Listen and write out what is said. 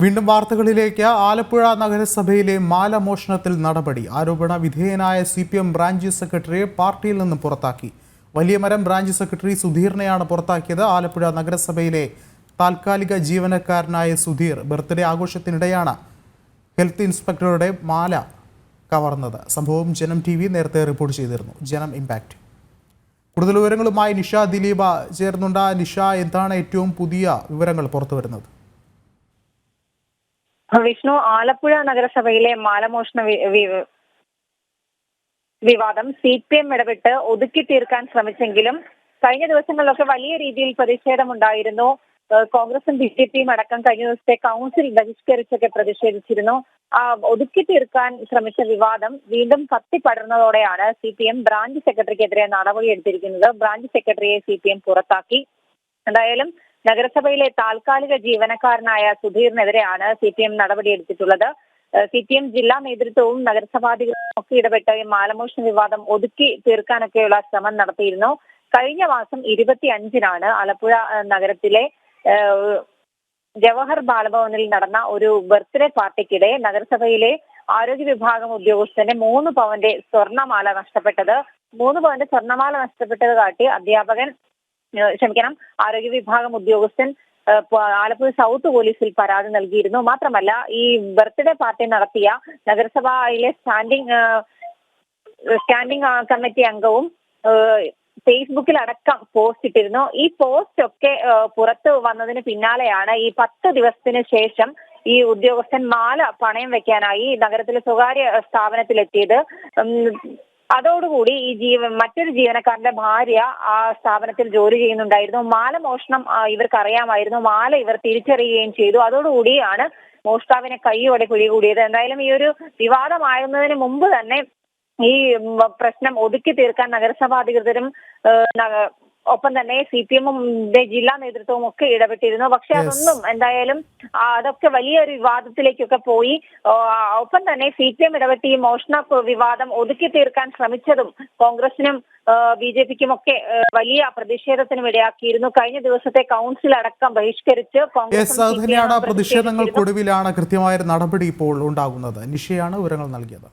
വീണ്ടും വാർത്തകളിലേക്ക്. ആലപ്പുഴ നഗരസഭയിലെ മാലമോഷണത്തിൽ നടപടി ആരോപണ വിധേയനായ സി പി എം ബ്രാഞ്ച് സെക്രട്ടറിയെ പാർട്ടിയിൽ നിന്ന് പുറത്താക്കി. വലിയമരം ബ്രാഞ്ച് സെക്രട്ടറി സുധീറിനെയാണ് പുറത്താക്കിയത്. ആലപ്പുഴ നഗരസഭയിലെ താൽക്കാലിക ജീവനക്കാരനായ സുധീർ ബർത്ത്ഡേ ആഘോഷത്തിനിടെയാണ് ഹെൽത്ത് ഇൻസ്പെക്ടറുടെ മാല കവർന്നത്. സംഭവം ജനം ടി നേരത്തെ റിപ്പോർട്ട് ചെയ്തിരുന്നു. ജനം ഇമ്പാക്റ്റ് കൂടുതൽ വിവരങ്ങളുമായി നിഷ ദിലീപ ചേർന്നുണ്ട്. നിഷ എന്താണ് ഏറ്റവും പുതിയ വിവരങ്ങൾ പുറത്തു വരുന്നത് വിഷ്ണു ആലപ്പുഴ നഗരസഭയിലെ മാലമോഷണ വിവാദം സി പി എം ഇടപെട്ട് ഒതുക്കി തീർക്കാൻ ശ്രമിച്ചെങ്കിലും കഴിഞ്ഞ ദിവസങ്ങളിലൊക്കെ വലിയ രീതിയിൽ പ്രതിഷേധമുണ്ടായിരുന്നു. കോൺഗ്രസും ബി ജെ പിയും അടക്കം കഴിഞ്ഞ ദിവസത്തെ കൗൺസിൽ ബഹിഷ്കരിച്ചൊക്കെ പ്രതിഷേധിച്ചിരുന്നു. ആ ഒതുക്കി തീർക്കാൻ ശ്രമിച്ച വിവാദം വീണ്ടും കത്തിപ്പടർന്നതോടെയാണ് സി പി എം ബ്രാഞ്ച് സെക്രട്ടറിക്കെതിരെ നടപടിയെടുത്തിരിക്കുന്നത്. ബ്രാഞ്ച് സെക്രട്ടറിയെ സി പി എം പുറത്താക്കി. എന്തായാലും നഗരസഭയിലെ താൽക്കാലിക ജീവനക്കാരനായ സുധീറിനെതിരെയാണ് സി പി എം നടപടിയെടുത്തിട്ടുള്ളത്. സി പി എം ജില്ലാ നേതൃത്വവും നഗരസഭാധികൃതരും ഒക്കെ ഇടപെട്ട് ഈ മാലമോഷണ വിവാദം ഒതുക്കി തീർക്കാനൊക്കെയുള്ള ശ്രമം നടത്തിയിരുന്നു. കഴിഞ്ഞ മാസം ഇരുപത്തി അഞ്ചിനാണ് ആലപ്പുഴ നഗരത്തിലെ ജവഹർ ബാലഭവനിൽ നടന്ന ഒരു ബർത്ത്ഡേ പാർട്ടിക്കിടെ നഗരസഭയിലെ ആരോഗ്യ വിഭാഗം ഉദ്യോഗസ്ഥന്റെ മൂന്ന് പവന്റെ സ്വർണമാല നഷ്ടപ്പെട്ടത്. മൂന്ന് പവന്റെ സ്വർണമാല നഷ്ടപ്പെട്ടത് കാട്ടി അധ്യാപകൻ ക്ഷമിക്കണം. ആരോഗ്യ വിഭാഗം ഉദ്യോഗസ്ഥൻ ആലപ്പുഴ സൗത്ത് പോലീസിൽ പരാതി നൽകിയിരുന്നു. മാത്രമല്ല ഈ ബർത്ത്ഡേ പാർട്ടി നടത്തിയ നഗരസഭയിലെ സ്റ്റാൻഡിംഗ് സ്റ്റാൻഡിംഗ് കമ്മിറ്റി അംഗവും ഫേസ്ബുക്കിൽ അടക്കം പോസ്റ്റ് ഇട്ടിരുന്നു. ഈ പോസ്റ്റ് ഒക്കെ പുറത്ത് വന്നതിന് പിന്നാലെയാണ് ഈ പത്ത് ദിവസത്തിന് ശേഷം ഈ ഉദ്യോഗസ്ഥൻ മാല പണയം വെക്കാനായി നഗരത്തിലെ സ്വകാര്യ സ്ഥാപനത്തിലെത്തിയത്. അതോടുകൂടി ഈ ജീവ മറ്റൊരു ജീവനക്കാരന്റെ ഭാര്യ ആ സ്ഥാപനത്തിൽ ജോലി ചെയ്യുന്നുണ്ടായിരുന്നു. മാല മോഷണം ഇവർക്ക് അറിയാമായിരുന്നു മാല ഇവർ തിരിച്ചറിയുകയും ചെയ്തു. അതോടുകൂടിയാണ് മോഷ്ടാവിനെ കൈയോടെ പിടികൂടിയത്. എന്തായാലും ഈ ഒരു വിവാദമാകുന്നതിന് മുമ്പ് തന്നെ ഈ പ്രശ്നം ഒതുക്കി തീർക്കാൻ നഗരസഭാ അധികൃതരും ഒപ്പം തന്നെ സി പി എമ്മും ജില്ലാ നേതൃത്വവും ഒക്കെ ഇടപെട്ടിരുന്നു. പക്ഷെ അതൊന്നും എന്തായാലും അതൊക്കെ വലിയൊരു വിവാദത്തിലേക്കൊക്കെ പോയി. ഒപ്പം തന്നെ സി പി എം ഇടപെട്ട് ഈ മോഷണ വിവാദം ഒതുക്കി തീർക്കാൻ ശ്രമിച്ചതും കോൺഗ്രസിനും ബി ജെ പിക്കും ഒക്കെ വലിയ പ്രതിഷേധത്തിനും ഇടയാക്കിയിരുന്നു. കഴിഞ്ഞ ദിവസത്തെ കൗൺസിൽ അടക്കം ബഹിഷ്കരിച്ച് കോൺഗ്രസ് പ്രതിഷേധങ്ങൾക്കൊടുവിലാണ് കൃത്യമായ നടപടി ഇപ്പോൾ ഉണ്ടാകുന്നത്. നിഷയാണ് വിവരങ്ങൾ നൽകിയത്.